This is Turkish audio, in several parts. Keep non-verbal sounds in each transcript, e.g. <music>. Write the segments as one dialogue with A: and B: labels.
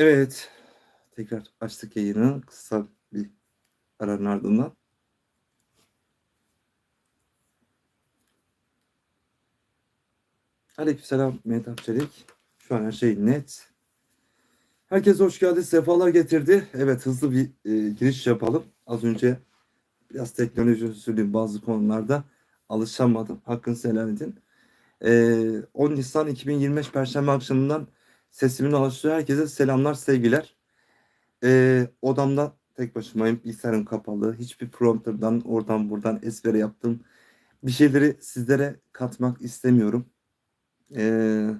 A: Evet. Tekrar açtık yayını. Kısa bir aranın ardından. Aleykümselam Mehtap Çelik. Şu an her şey net. Herkes hoş geldi. Sefalar getirdi. Evet hızlı bir e, giriş yapalım. Az önce biraz teknoloji usulü bazı konularda alışamadım. Hakkınızı helal edin. E, 10 Nisan 2025 Perşembe akşamından sesimin ulaştığı herkese selamlar, sevgiler. E, odamda tek başımayım. Bilgisayarım kapalı. Hiçbir prompterdan oradan buradan ezbere yaptım. Bir şeyleri sizlere katmak istemiyorum. Ee,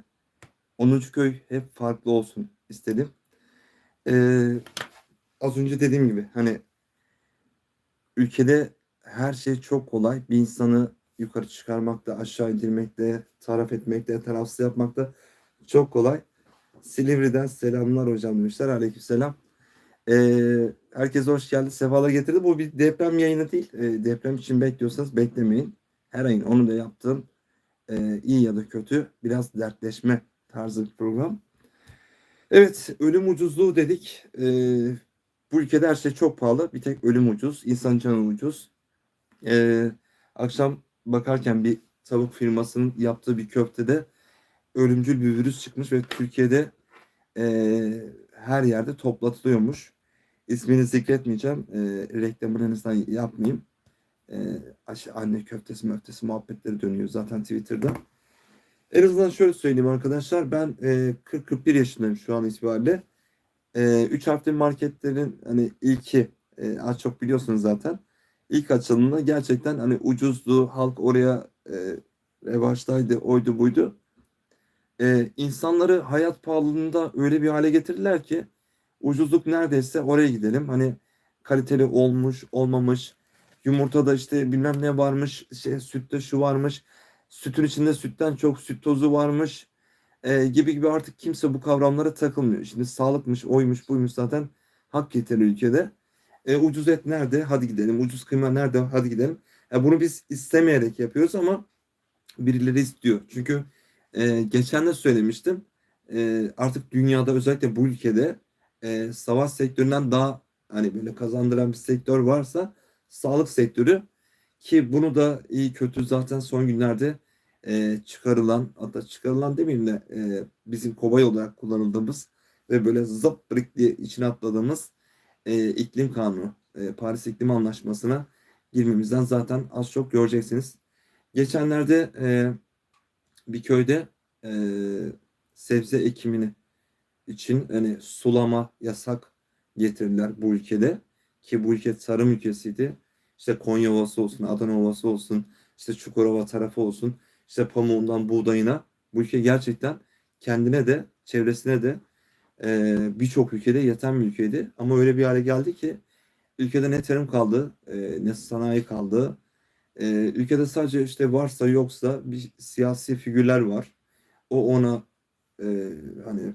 A: 10. köy hep farklı olsun istedim. Ee, az önce dediğim gibi hani ülkede her şey çok kolay. Bir insanı yukarı çıkarmakta, aşağı indirmekte, taraf etmekte, tarafsız yapmakta çok kolay. Silivri'den selamlar hocam demişler. Aleykümselam. Ee, herkese hoş geldi. Sefalar getirdi. Bu bir deprem yayını değil. Ee, deprem için bekliyorsanız beklemeyin. Her ayın onu da yaptım e, iyi ya da kötü biraz dertleşme tarzı bir program. Evet ölüm ucuzluğu dedik. E, bu ülkede her şey çok pahalı. Bir tek ölüm ucuz. insan canı ucuz. E, akşam bakarken bir tavuk firmasının yaptığı bir köftede ölümcül bir virüs çıkmış ve Türkiye'de e, her yerde toplatılıyormuş. İsmini zikretmeyeceğim. E, reklamını yapmayayım e, anne köftesi möftesi muhabbetleri dönüyor zaten Twitter'da. En azından şöyle söyleyeyim arkadaşlar. Ben e, 40-41 yaşındayım şu an itibariyle. E, 3 harfli marketlerin hani ilki e, az çok biliyorsunuz zaten. İlk açılımında gerçekten hani ucuzdu. Halk oraya e, revaçtaydı, oydu buydu. E, insanları hayat pahalılığında öyle bir hale getirdiler ki ucuzluk neredeyse oraya gidelim. Hani kaliteli olmuş, olmamış, Yumurtada işte bilmem ne varmış, şey, sütte şu varmış, sütün içinde sütten çok süt tozu varmış e, gibi gibi artık kimse bu kavramlara takılmıyor. Şimdi sağlıkmış, oymuş, buymuş zaten hak getiri ülkede. E, ucuz et nerede? Hadi gidelim. Ucuz kıyma nerede? Hadi gidelim. E, bunu biz istemeyerek yapıyoruz ama birileri istiyor. Çünkü e, geçen de söylemiştim. E, artık dünyada özellikle bu ülkede e, savaş sektöründen daha hani böyle kazandıran bir sektör varsa sağlık sektörü ki bunu da iyi kötü zaten son günlerde e, çıkarılan hatta çıkarılan demeyeyim de e, bizim kobay olarak kullanıldığımız ve böyle zıp diye içine atladığımız e, iklim kanunu e, Paris İklim Anlaşması'na girmemizden zaten az çok göreceksiniz. Geçenlerde e, bir köyde e, sebze ekimini için hani sulama yasak getirdiler bu ülkede ki bu ülke tarım ülkesiydi. İşte Konya Ovası olsun, Adana Ovası olsun, işte Çukurova tarafı olsun, işte pamuğundan buğdayına bu ülke gerçekten kendine de çevresine de e, birçok ülkede yeten bir ülkeydi. Ama öyle bir hale geldi ki ülkede ne tarım kaldı, e, ne sanayi kaldı. E, ülkede sadece işte varsa yoksa bir siyasi figürler var. O ona e, hani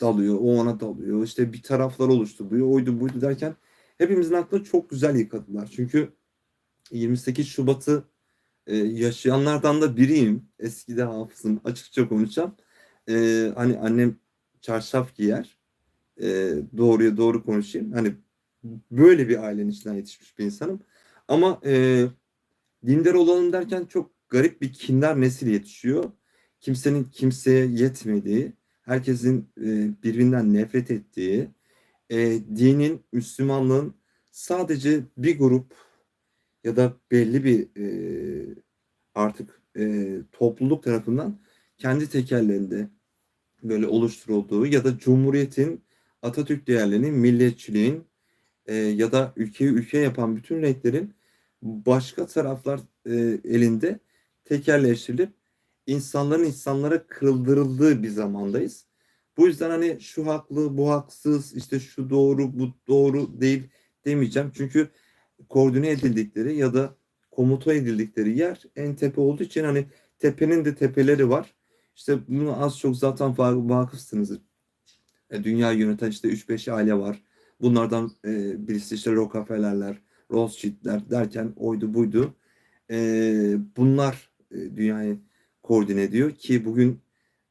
A: dalıyor, o ona dalıyor. İşte bir taraflar oluşturuyor, oydu buydu derken hepimizin aklını çok güzel yıkadılar. Çünkü 28 Şubat'ı e, yaşayanlardan da biriyim. Eskide hafızım açıkça konuşacağım. E, hani annem çarşaf giyer. E, doğruya doğru konuşayım. Hani böyle bir ailenin içinden yetişmiş bir insanım. Ama e, dindar olalım derken çok garip bir kindar nesil yetişiyor. Kimsenin kimseye yetmediği, herkesin e, birbirinden nefret ettiği, e, dinin, Müslümanlığın sadece bir grup ya da belli bir e, artık e, topluluk tarafından kendi tekerlerinde böyle oluşturulduğu ya da Cumhuriyet'in Atatürk değerlerinin, milliyetçiliğin e, ya da ülkeyi ülke yapan bütün renklerin başka taraflar e, elinde tekerleştirilip insanların insanlara kırıldırıldığı bir zamandayız. Bu yüzden hani şu haklı, bu haksız, işte şu doğru, bu doğru değil demeyeceğim. Çünkü koordine edildikleri ya da komuta edildikleri yer en tepe olduğu için hani tepenin de tepeleri var. İşte bunu az çok zaten vakıfsınızdır. E, dünya yöneten işte 3-5 aile var. Bunlardan e, birisi işte Rockefeller'ler, Rothschild'ler derken oydu buydu. E, bunlar e, dünyayı koordine ediyor ki bugün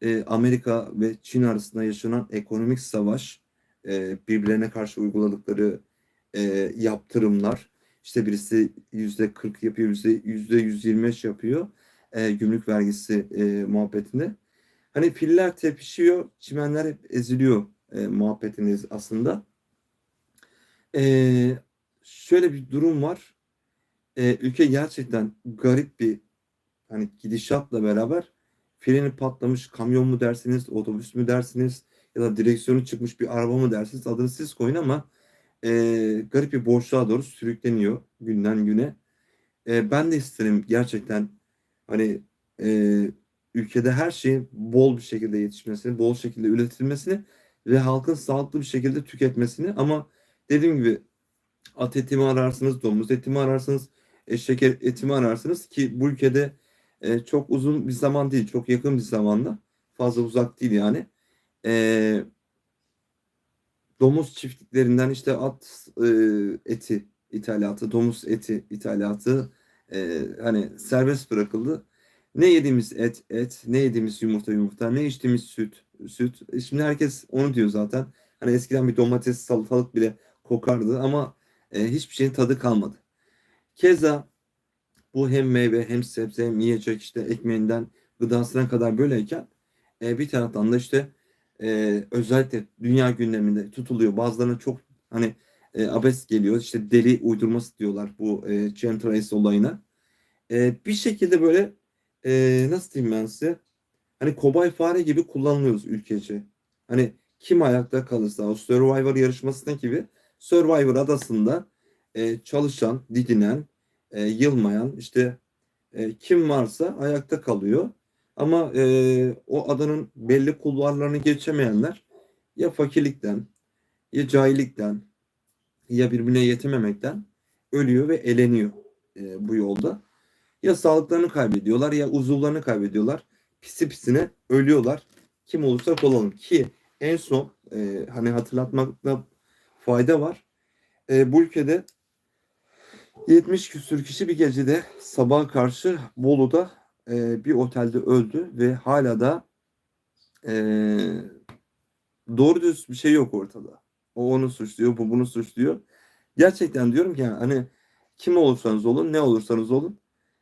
A: e, Amerika ve Çin arasında yaşanan ekonomik savaş, e, birbirlerine karşı uyguladıkları e, yaptırımlar, işte birisi yüzde 40 yapıyor, yüzde yüzde 125 yapıyor e, gümrük vergisi e, muhabbetinde. Hani filler tepişiyor, çimenler hep eziliyor e, muhabbetindeyiz aslında. E, şöyle bir durum var. E, ülke gerçekten garip bir hani gidişatla beraber freni patlamış kamyon mu dersiniz, otobüs mü dersiniz ya da direksiyonu çıkmış bir araba mı dersiniz adını siz koyun ama e, garip bir boşluğa doğru sürükleniyor günden güne. E, ben de isterim gerçekten hani e, ülkede her şeyin bol bir şekilde yetişmesini, bol şekilde üretilmesini ve halkın sağlıklı bir şekilde tüketmesini ama dediğim gibi at eti mi ararsınız, domuz eti mi ararsınız, eşek eti mi ararsınız ki bu ülkede e, çok uzun bir zaman değil, çok yakın bir zamanda fazla uzak değil yani. E, domuz çiftliklerinden işte at e, eti ithalatı, domuz eti ithalatı e, hani serbest bırakıldı. Ne yediğimiz et et, ne yediğimiz yumurta yumurta, ne içtiğimiz süt süt. E, Şimdi herkes onu diyor zaten. Hani eskiden bir domates, salatalık bile kokardı ama e, hiçbir şeyin tadı kalmadı. Keza bu hem meyve hem sebze hem yiyecek işte ekmeğinden gıdasına kadar böyleyken e, bir taraftan da işte e, özellikle dünya gündeminde tutuluyor. Bazılarına çok hani e, abes geliyor. İşte deli uydurması diyorlar bu e, chemtrails olayına. E, bir şekilde böyle e, nasıl diyeyim ben size hani kobay fare gibi kullanılıyoruz ülkece. Hani kim ayakta kalırsa o Survivor yarışmasında gibi Survivor adasında e, çalışan, didinen, e, yılmayan işte e, kim varsa ayakta kalıyor. Ama e, o adanın belli kulvarlarını geçemeyenler ya fakirlikten ya cahillikten ya birbirine yetememekten ölüyor ve eleniyor e, bu yolda. Ya sağlıklarını kaybediyorlar ya uzuvlarını kaybediyorlar. Pisi pisine ölüyorlar. Kim olursa olalım ki en son e, hani hatırlatmakta fayda var. E, bu ülkede 70 küsür kişi bir gecede sabaha karşı Bolu'da e, bir otelde öldü ve hala da e, doğru düz bir şey yok ortada. O onu suçluyor, bu bunu suçluyor. Gerçekten diyorum ki yani, hani kim olursanız olun, ne olursanız olun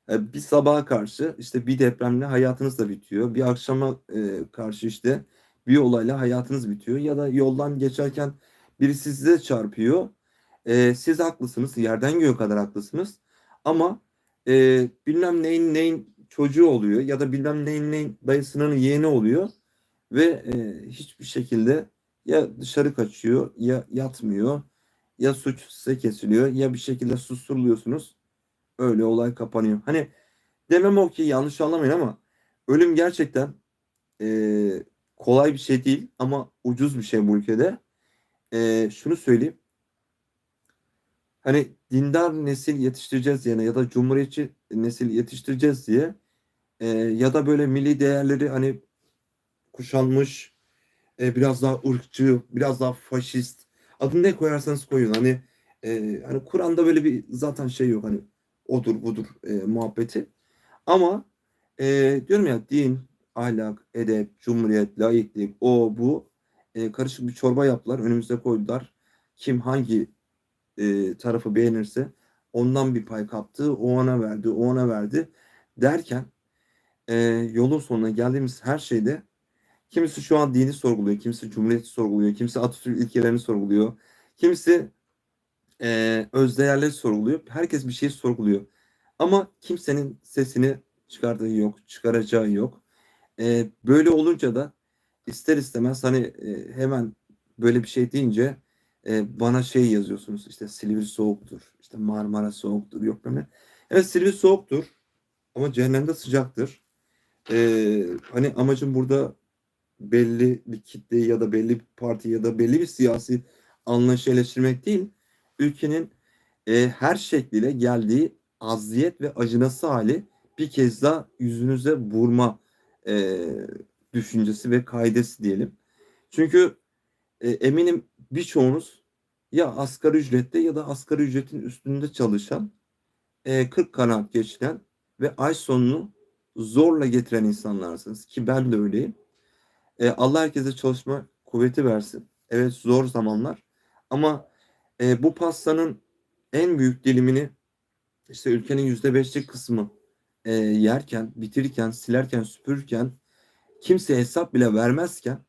A: e, bir sabaha karşı işte bir depremle hayatınız da bitiyor. Bir akşama e, karşı işte bir olayla hayatınız bitiyor. Ya da yoldan geçerken birisi size çarpıyor. E, siz haklısınız, yerden göğe kadar haklısınız. Ama e, bilmem neyin neyin çocuğu oluyor ya da bilmem neyin neyin dayısının yeğeni oluyor ve e, hiçbir şekilde ya dışarı kaçıyor ya yatmıyor ya suç size kesiliyor ya bir şekilde susturuluyorsunuz. Öyle olay kapanıyor. Hani demem o ki yanlış anlamayın ama ölüm gerçekten e, kolay bir şey değil ama ucuz bir şey bu ülkede. E, şunu söyleyeyim. Hani dindar nesil yetiştireceğiz diye ya da cumhuriyetçi nesil yetiştireceğiz diye e, ya da böyle milli değerleri hani kuşanmış e, biraz daha ırkçı, biraz daha faşist adını ne koyarsanız koyun. Hani e, hani Kur'an'da böyle bir zaten şey yok hani odur budur e, muhabbeti. Ama e, diyorum ya din, ahlak, edep, cumhuriyet, laiklik, o bu e, karışık bir çorba yaptılar. Önümüze koydular. Kim hangi e, tarafı beğenirse ondan bir pay kaptı. O ona verdi, o ona verdi. Derken e, yolun sonuna geldiğimiz her şeyde kimisi şu an dini sorguluyor, kimisi cumhuriyeti sorguluyor, kimisi Atatürk ilkelerini sorguluyor, kimisi e, özdeğerleri sorguluyor. Herkes bir şey sorguluyor. Ama kimsenin sesini çıkardığı yok, çıkaracağı yok. E, böyle olunca da ister istemez hani e, hemen böyle bir şey deyince e, bana şey yazıyorsunuz işte Silivri soğuktur, işte Marmara soğuktur, yok ne. Evet Silivri soğuktur ama cehennemde sıcaktır. E, hani amacım burada belli bir kitle ya da belli bir parti ya da belli bir siyasi anlayışı eleştirmek değil ülkenin e, her şekliyle geldiği aziyet ve acınası hali bir kez daha yüzünüze vurma e, düşüncesi ve kaidesi diyelim. Çünkü e, eminim birçoğunuz ya asgari ücrette ya da asgari ücretin üstünde çalışan, e, 40 kanaat geçiren ve ay sonunu zorla getiren insanlarsınız ki ben de öyleyim. E, Allah herkese çalışma kuvveti versin. Evet zor zamanlar ama e, bu pastanın en büyük dilimini işte ülkenin yüzde beşlik kısmı e, yerken, bitirirken, silerken, süpürürken kimse hesap bile vermezken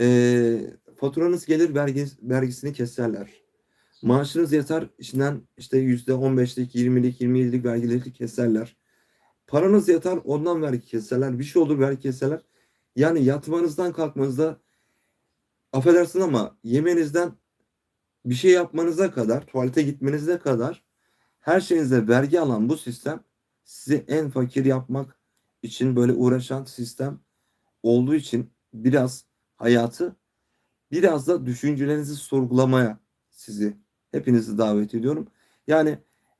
A: e, faturanız gelir vergi, vergisini keserler. Maaşınız yatar içinden işte yüzde on beşlik, yirmilik, yirmi yedilik vergileri keserler. Paranız yatar ondan vergi keserler. Bir şey olur vergi keserler. Yani yatmanızdan kalkmanızda affedersin ama yemenizden bir şey yapmanıza kadar, tuvalete gitmenize kadar her şeyinize vergi alan bu sistem sizi en fakir yapmak için böyle uğraşan sistem olduğu için biraz hayatı biraz da düşüncelerinizi sorgulamaya sizi hepinizi davet ediyorum. Yani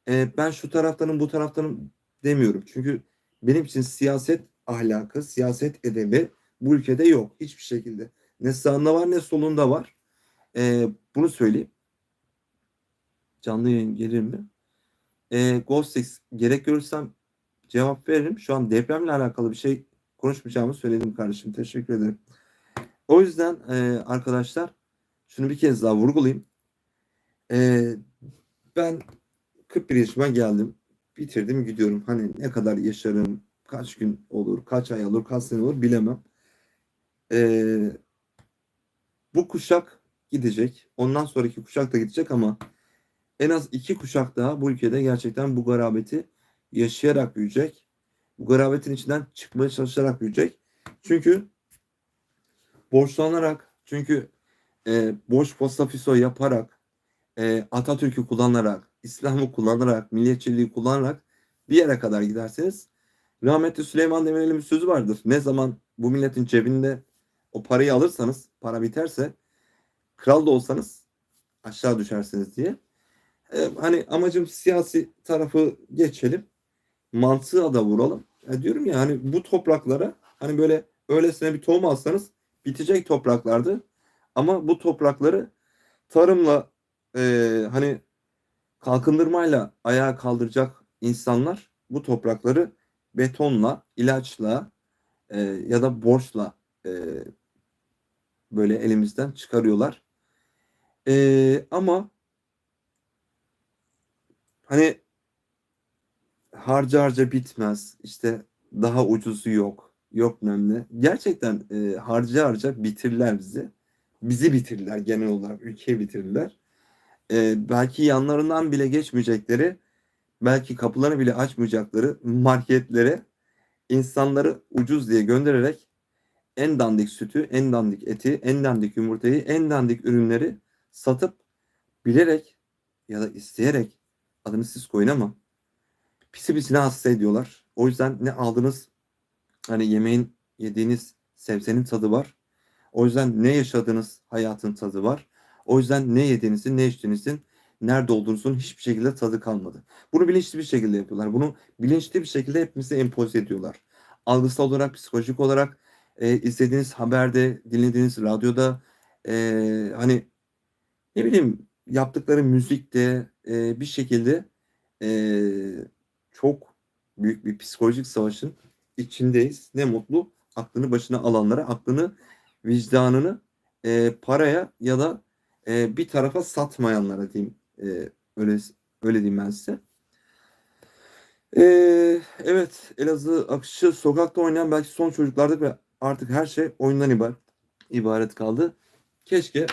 A: e, ben şu taraftanım bu taraftanım demiyorum. Çünkü benim için siyaset ahlakı, siyaset edebi bu ülkede yok hiçbir şekilde. Ne sağında var ne solunda var. E, bunu söyleyeyim. Canlı yayın gelir mi? E, Ghost gerek görürsem cevap veririm. Şu an depremle alakalı bir şey konuşmayacağımı söyledim kardeşim. Teşekkür ederim. O yüzden e, arkadaşlar şunu bir kez daha vurgulayayım. E, ben 41 yaşıma geldim. Bitirdim gidiyorum. Hani ne kadar yaşarım, kaç gün olur, kaç ay olur, kaç sene olur bilemem. E, bu kuşak gidecek. Ondan sonraki kuşak da gidecek ama en az iki kuşak daha bu ülkede gerçekten bu garabeti yaşayarak büyüyecek. Bu garabetin içinden çıkmaya çalışarak büyüyecek. Çünkü borçlanarak, çünkü e, borç posta fiso yaparak, e, Atatürk'ü kullanarak, İslam'ı kullanarak, milliyetçiliği kullanarak bir yere kadar giderseniz rahmetli Süleyman Demirel'in bir sözü vardır. Ne zaman bu milletin cebinde o parayı alırsanız, para biterse kral da olsanız aşağı düşersiniz diye. E, hani amacım siyasi tarafı geçelim. Mantığa da vuralım. Ya diyorum ya hani bu topraklara hani böyle öylesine bir tohum alsanız bitecek topraklardı. Ama bu toprakları tarımla e, hani kalkındırmayla ayağa kaldıracak insanlar bu toprakları betonla, ilaçla e, ya da borçla e, böyle elimizden çıkarıyorlar. E, ama hani harca harca bitmez. İşte daha ucuzu yok. Yok nemli. Gerçekten e, harca harca bitirler bizi. Bizi bitirler genel olarak. Ülkeyi bitirdiler. E, belki yanlarından bile geçmeyecekleri, belki kapılarını bile açmayacakları marketlere insanları ucuz diye göndererek en dandik sütü, en dandik eti, en dandik yumurtayı, en dandik ürünleri satıp bilerek ya da isteyerek adını siz koyun ama pisi pisine hasta ediyorlar. O yüzden ne aldınız hani yemeğin yediğiniz sebzenin tadı var. O yüzden ne yaşadığınız hayatın tadı var. O yüzden ne yediğinizin ne içtiğinizin nerede olduğunuzun hiçbir şekilde tadı kalmadı. Bunu bilinçli bir şekilde yapıyorlar. Bunu bilinçli bir şekilde hepimize empoze ediyorlar. Algısal olarak, psikolojik olarak e, izlediğiniz haberde, dinlediğiniz radyoda e, hani ne bileyim yaptıkları müzikte e, bir şekilde e, çok büyük bir psikolojik savaşın içindeyiz. Ne mutlu aklını başına alanlara, aklını, vicdanını e, paraya ya da e, bir tarafa satmayanlara diyeyim. E, öyle öyle diyeyim ben size. E, evet Elazığ akışı sokakta oynayan belki son çocuklardık ve artık her şey oyundan ibaret, ibaret kaldı. Keşke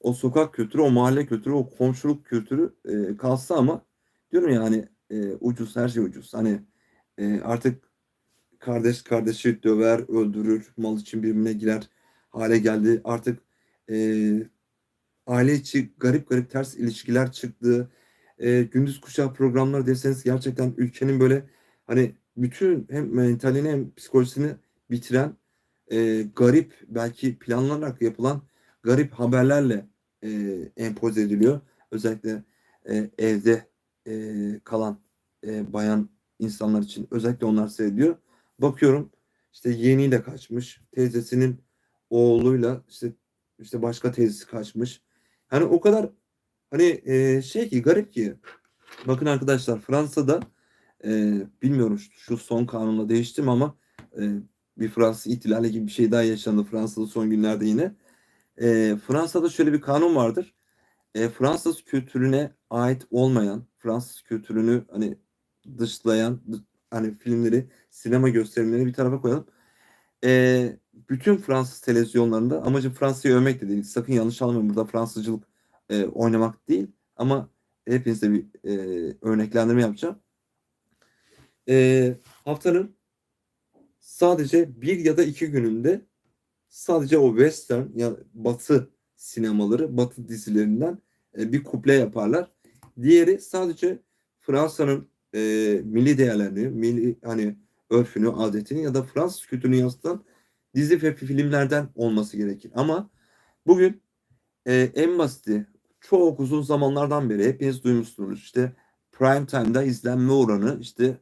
A: o sokak kültürü, o mahalle kültürü, o komşuluk kültürü e, kalsa ama diyorum ya hani e, ucuz her şey ucuz. Hani e, artık kardeş kardeşi döver, öldürür, mal için birbirine girer hale geldi. Artık e, aile içi garip garip ters ilişkiler çıktı. E, gündüz kuşağı programları deseniz gerçekten ülkenin böyle hani bütün hem mentalini hem psikolojisini bitiren e, garip belki planlanarak yapılan garip haberlerle e, empoze ediliyor. Özellikle e, evde e, kalan e, bayan insanlar için özellikle onlar seyrediyor. Bakıyorum işte yeğeniyle kaçmış, teyzesinin oğluyla işte işte başka teyzesi kaçmış. Hani o kadar hani e, şey ki garip ki. Bakın arkadaşlar Fransa'da e, bilmiyorum şu son kanunla değişti mi ama e, bir Fransız ihtilali gibi bir şey daha yaşandı Fransa'da son günlerde yine. E, Fransa'da şöyle bir kanun vardır. E, Fransız kültürüne ait olmayan, Fransız kültürünü hani dışlayan dı- hani filmleri, sinema gösterimlerini bir tarafa koyalım. E, bütün Fransız televizyonlarında amacım Fransa'yı övmek de değil. Sakın yanlış anlamayın. Burada Fransızcılık e, oynamak değil. Ama hepinize bir e, örneklendirme yapacağım. E, haftanın sadece bir ya da iki gününde sadece o western ya batı sinemaları, batı dizilerinden e, bir kuple yaparlar. Diğeri sadece Fransa'nın e, milli değerlerini, milli hani örfünü, adetini ya da Fransız kültürünü yansıtan dizi ve filmlerden olması gerekir. Ama bugün e, en basiti çok uzun zamanlardan beri hepiniz duymuşsunuz. İşte prime time'da izlenme oranı işte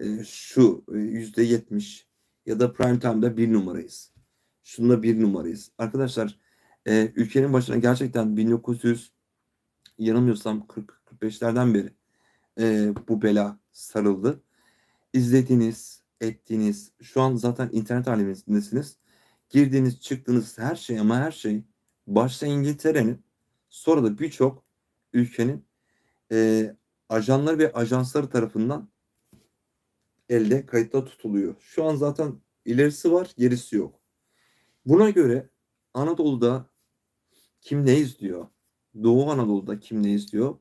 A: e, şu e, yüzde yetmiş ya da prime time'da bir numarayız. Şunda bir numarayız. Arkadaşlar e, ülkenin başına gerçekten 1900 yanılmıyorsam 40-45'lerden beri e, bu bela sarıldı. İzlediniz, ettiniz. Şu an zaten internet alemindesiniz. Girdiğiniz, çıktığınız her şey ama her şey başta İngiltere'nin sonra da birçok ülkenin e, ajanları ve ajansları tarafından elde kayıtta tutuluyor. Şu an zaten ilerisi var, gerisi yok. Buna göre Anadolu'da kim ne izliyor? Doğu Anadolu'da kim ne izliyor?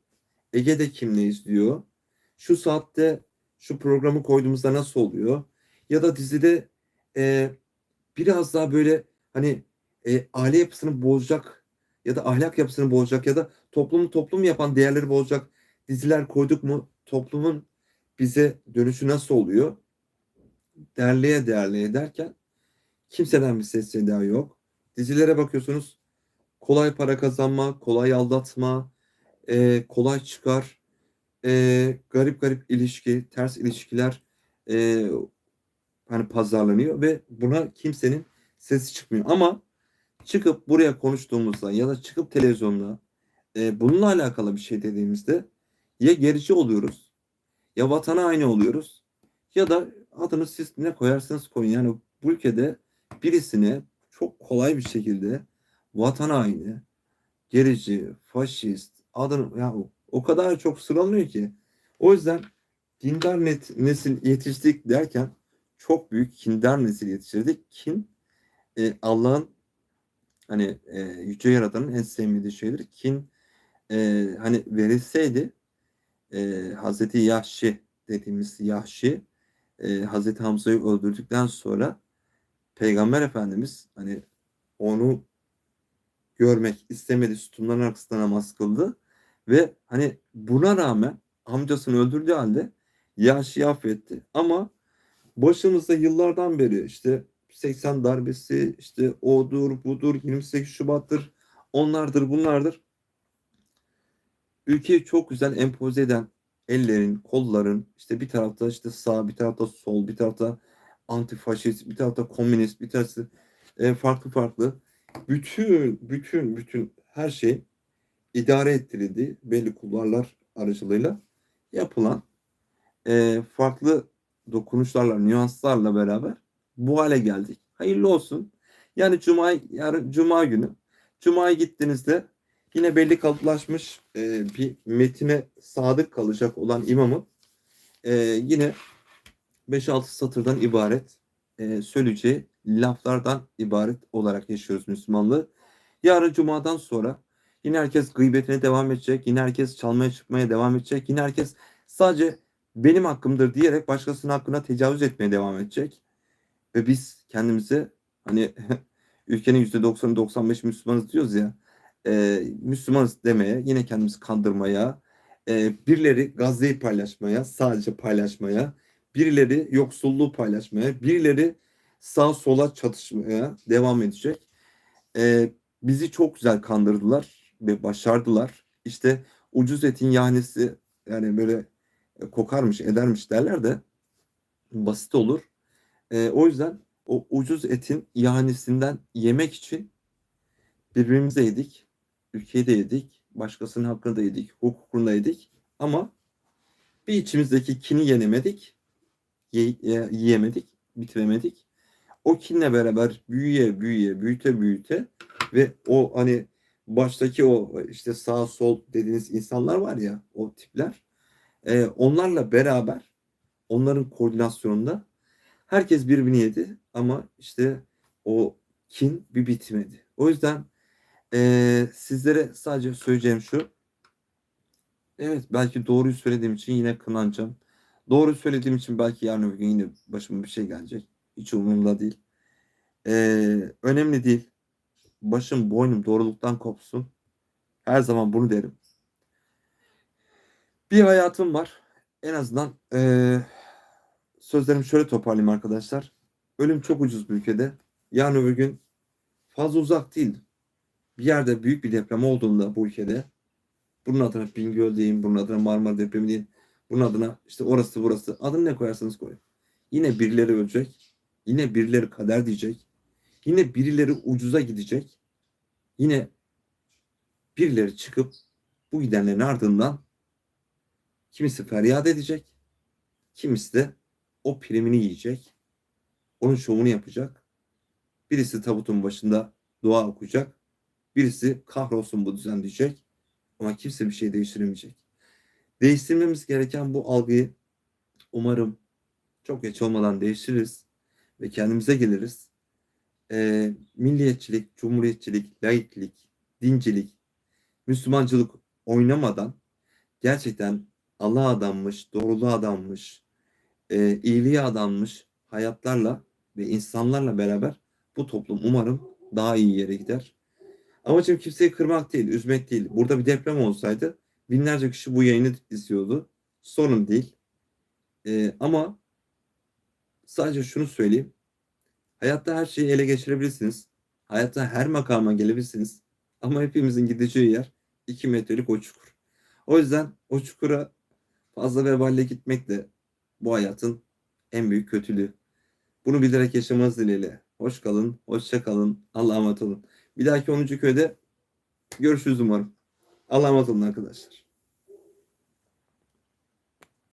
A: Ege'de kim ne izliyor? Şu saatte şu programı koyduğumuzda nasıl oluyor? Ya da dizide e, biraz daha böyle hani e, aile yapısını bozacak ya da ahlak yapısını bozacak ya da toplumu toplum yapan değerleri bozacak diziler koyduk mu toplumun bize dönüşü nasıl oluyor? Derleye derleye derken kimseden bir ses seda yok. Dizilere bakıyorsunuz kolay para kazanma, kolay aldatma, e, kolay çıkar, e, garip garip ilişki, ters ilişkiler e, hani pazarlanıyor ve buna kimsenin sesi çıkmıyor. Ama çıkıp buraya konuştuğumuzda ya da çıkıp televizyonda e, bununla alakalı bir şey dediğimizde ya gerici oluyoruz ya vatana aynı oluyoruz ya da adını siz ne koyarsanız koyun. Yani bu ülkede birisine çok kolay bir şekilde vatan haini, gerici, faşist adını ya o- kadar çok sıralanıyor ki. O yüzden dindar net, nesil yetiştik derken çok büyük kindar nesil yetiştirdik. Kin e, Allah'ın hani e, yüce yaratanın en sevmediği şeydir. Kin e, hani verilseydi e, Hazreti Yahşi dediğimiz Yahşi e, Hazreti Hamza'yı öldürdükten sonra Peygamber Efendimiz hani onu görmek istemedi sütunların arkasında namaz kıldı ve hani buna rağmen amcasını öldürdüğü halde Yahşi'yi affetti. Ama başımızda yıllardan beri işte 80 darbesi işte odur budur 28 Şubat'tır onlardır bunlardır. Ülkeyi çok güzel empoze eden ellerin, kolların işte bir tarafta işte sağ, bir tarafta sol, bir tarafta antifaşist, bir tarafta komünist, bir tarafta e, farklı farklı bütün bütün bütün her şey idare ettirildi belli kulvarlar aracılığıyla yapılan e, farklı dokunuşlarla, nüanslarla beraber bu hale geldik. Hayırlı olsun. Yani cuma yarın cuma günü cumaya gittiğinizde yine belli kalıplaşmış e, bir metine sadık kalacak olan imamın e, yine 5-6 satırdan ibaret e, söyleyeceği laflardan ibaret olarak yaşıyoruz Müslümanlığı. Yarın Cuma'dan sonra yine herkes gıybetine devam edecek. Yine herkes çalmaya çıkmaya devam edecek. Yine herkes sadece benim hakkımdır diyerek başkasının hakkına tecavüz etmeye devam edecek. Ve biz kendimize hani <laughs> ülkenin %90'ı 95 Müslümanız diyoruz ya e, Müslümanız demeye, yine kendimizi kandırmaya, e, birileri Gazze'yi paylaşmaya, sadece paylaşmaya, birileri yoksulluğu paylaşmaya, birileri sağ sola çatışmaya devam edecek. E, bizi çok güzel kandırdılar ve başardılar. İşte ucuz etin yahnesi yani böyle e, kokarmış edermiş derler de basit olur. E, o yüzden o ucuz etin yahnesinden yemek için birbirimize yedik. Ülkeyi de yedik. Başkasının hakkını da yedik. Hukukunu yedik. Ama bir içimizdeki kini yenemedik. Ye, ye- yiyemedik. Bitiremedik. O kinle beraber büyüye büyüye büyüte büyüte ve o hani baştaki o işte sağ sol dediğiniz insanlar var ya o tipler e, onlarla beraber onların koordinasyonunda herkes birbirini yedi ama işte o kin bir bitmedi. O yüzden e, sizlere sadece söyleyeceğim şu. Evet belki doğruyu söylediğim için yine kınanacağım. Doğru söylediğim için belki yarın öbür gün yine başıma bir şey gelecek. Hiç umurumda değil. Ee, önemli değil. Başım boynum doğruluktan kopsun. Her zaman bunu derim. Bir hayatım var. En azından ee, sözlerimi şöyle toparlayayım arkadaşlar. Ölüm çok ucuz bir ülkede. Yarın öbür gün fazla uzak değil. Bir yerde büyük bir deprem olduğunda bu ülkede bunun adına Bingöl deyin, bunun adına Marmara depremi deyin, bunun adına işte orası burası adını ne koyarsanız koyun. Yine birileri ölecek. Yine birileri kader diyecek. Yine birileri ucuza gidecek. Yine birileri çıkıp bu gidenlerin ardından kimisi feryat edecek. Kimisi de o primini yiyecek. Onun şovunu yapacak. Birisi tabutun başında dua okuyacak. Birisi kahrolsun bu düzen diyecek. Ama kimse bir şey değiştiremeyecek. Değiştirmemiz gereken bu algıyı umarım çok geç olmadan değiştiririz ve kendimize geliriz. Ee, milliyetçilik, cumhuriyetçilik, laiklik, dincilik, Müslümancılık oynamadan gerçekten Allah adammış, doğruluğa adammış, e, iyiliğe adanmış hayatlarla ve insanlarla beraber bu toplum umarım daha iyi yere gider. Amacım kimseyi kırmak değil, üzmek değil. Burada bir deprem olsaydı binlerce kişi bu yayını izliyordu. Sorun değil. Ee, ama sadece şunu söyleyeyim. Hayatta her şeyi ele geçirebilirsiniz. Hayatta her makama gelebilirsiniz. Ama hepimizin gideceği yer 2 metrelik o çukur. O yüzden o çukura fazla veballe gitmek de bu hayatın en büyük kötülüğü. Bunu bilerek yaşamanız dileğiyle. Hoş kalın, hoşça kalın, Allah'a emanet olun. Bir dahaki 10. köyde görüşürüz umarım. Allah'a emanet olun arkadaşlar.